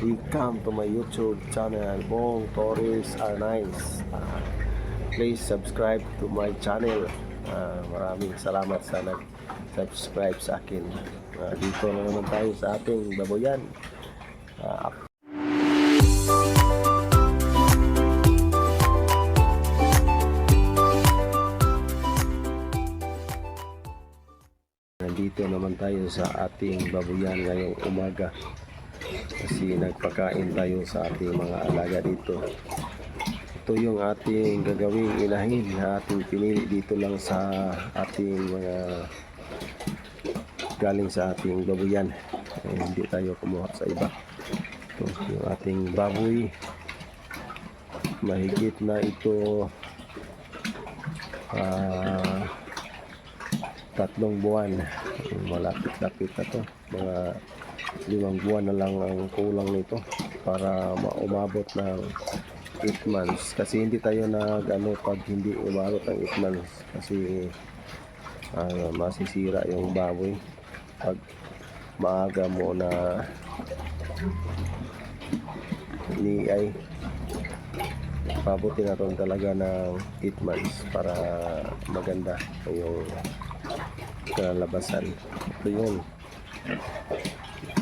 Welcome to my YouTube channel, Bong Torres Arnaiz. Ah, please subscribe to my channel. Ah, maraming salamat sa nag-subscribe sa akin. Ah, dito na naman tayo sa ating baboyan. Ah, Nandito naman tayo sa ating babuyan ngayong umaga kasi nagpakain tayo sa ating mga alaga dito. Ito yung ating gagawing inahin na ating pinili dito lang sa ating mga galing sa ating babuyan. Eh, hindi tayo kumuha sa iba. Ito yung ating baboy. Mahigit na ito ah tatlong buwan. Malapit-lapit na to. Mga limang buwan na lang ang kulang nito para maumabot ng 8 months. Kasi hindi tayo nag ano pag hindi umabot ng 8 months. Kasi ah, masisira yung baboy. Pag maaga mo na ni ay pabuti natin talaga ng 8 months para maganda yung kalalabasan. Ito yun.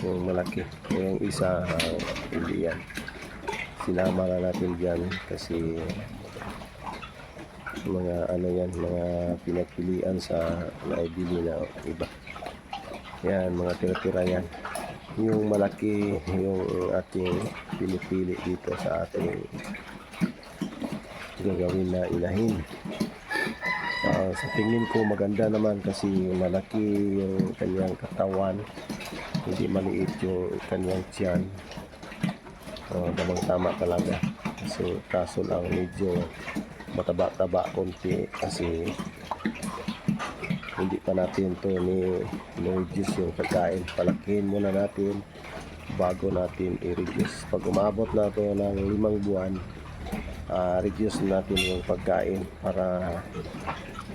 Yung malaki. Yung isa, ah, hindi yan. Sinama na natin dyan kasi mga ano yan, mga pinagpilian sa naibili na iba. Yan, mga tira-tira yan. Yung malaki, yung ating pinipili dito sa ating gagawin na ilahin. Ah, sa tingin ko maganda naman kasi malaki yung kanyang katawan. Hindi maliit yung kanyang tiyan. Uh, tamang tama talaga. Kasi kaso lang medyo mataba-taba konti. Kasi hindi pa natin to ni reduce yung pagkain. Palakihin muna natin bago natin i-reduce. Pag umabot na to ng limang buwan ah, reduce natin yung pagkain para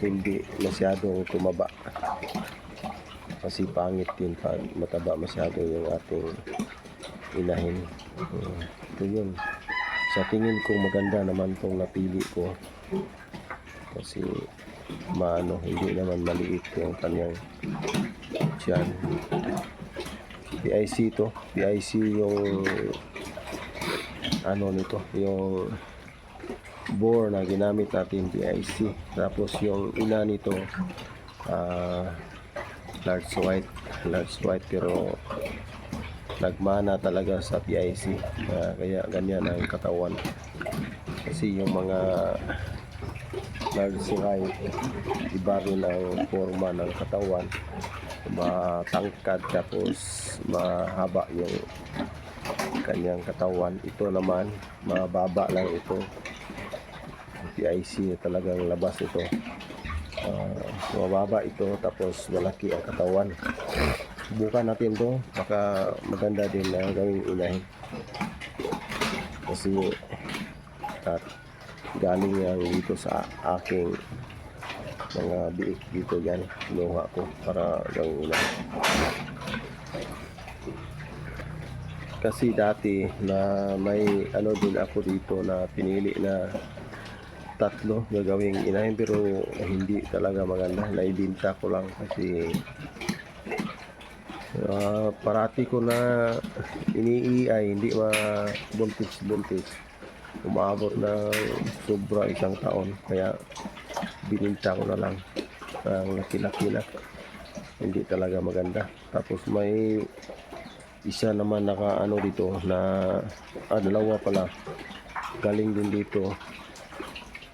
hindi masyadong tumaba. Kasi pangit din pag mataba masyado yung ating inahin. Uh, ito yun. Sa tingin ko maganda naman tong napili ko. Kasi maano hindi naman maliit yung kanyang tiyan. PIC to. PIC yung ano nito yung bore na ginamit natin PIC tapos yung ina nito ah large white large white pero nagmana talaga sa PIC Ah, kaya ganyan ang katawan. Kasi yung mga large white iba rin ang forma ng katawan. Matangkad tapos mahaba yung kanyang katawan. Ito naman mababa lang ito PIC talagang labas ito. Ah, mababa ito tapos malaki ang katawan. Subukan natin to. Baka maganda din na gawing inahin kasi at galing yan dito sa aking mga biik dito yan kinuha ko para gawing inahin kasi dati na may ano din ako dito na pinili na tatlo gagawing inahin pero hindi talaga maganda. Naibinta ko lang kasi ah, parati ko na iniiay hindi mabuntis buntis umabot na sobra isang taon kaya bininta ko na lang ang laki-laki na hindi talaga maganda. Tapos may isa naman naka ano dito na ah, dalawa pala. Galing din dito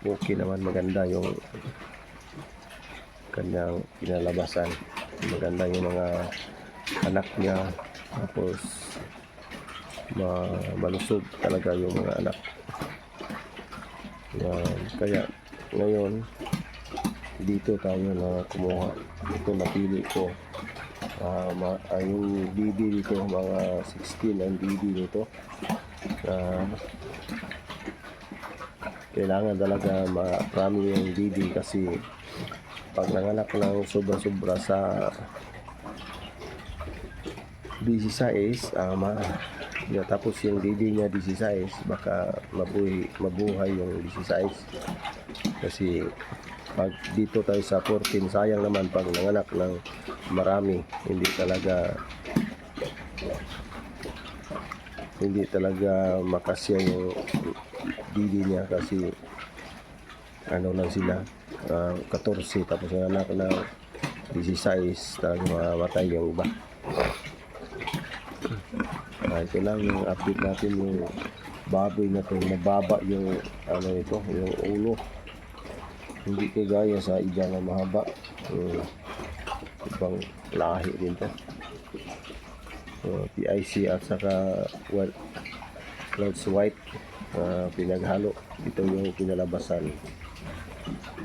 okay naman maganda yung kanyang pinalabasan maganda yung mga anak niya. Tapos ma malusog talaga yung mga anak. Yan. Kaya ngayon dito tayo na kumuha. Ito napili ko Ah, ma, ah, yung DD dito mga 16 ang DD dito Ah, kailangan talaga marami yung DD kasi pag nanganak ng sobra-sobra sa busy size, ah, ma, Yeah, tapos yung DD niya 16, baka mabuhay, mabuhay yung 16. Kasi pag dito tayo sa 14, sayang naman pag nanganak ng marami, hindi talaga hindi talaga makasya yung DD niya kasi ano lang sila. Ah, 14 tapos nanganak ng 16 talaga mamamatay yung iba. Ah, ito lang yung update natin yung baboy na to mababa yung ano ito yung ulo. Hindi kagaya sa iba na mahaba. Yung ibang lahi din to so, PIC at saka well, clouds white ah, pinaghalo. Ito yung pinalabasan.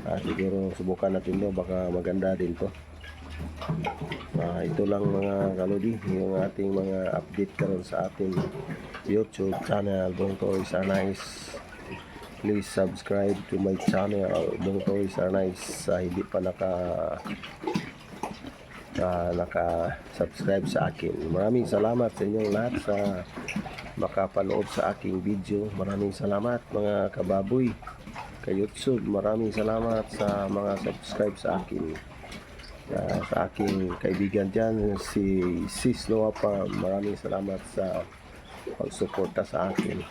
Ah, siguro subukan natin to. Baka maganda din to. Ah, ito lang mga kalodi, yung ating mga update karon sa ating YouTube channel, Bong Toys Are Nice. Please subscribe to my channel, Bong Toys Are Nice, sa hindi pa naka ah, naka-subscribe sa akin. Maraming salamat sa inyong lahat sa makapanood sa aking video. Maraming salamat mga kababoy kay YouTube. Maraming salamat sa mga subscribe sa akin uh, sa aking kaibigan dyan, si Sis Noah pa. Maraming salamat sa pagsuporta sa akin.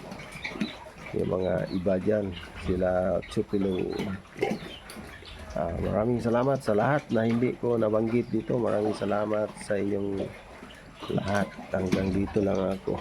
Yung mga iba dyan, sila Chupilo. Ah, maraming salamat sa lahat na hindi ko nabanggit dito. Maraming salamat sa inyong lahat. Hanggang dito lang ako.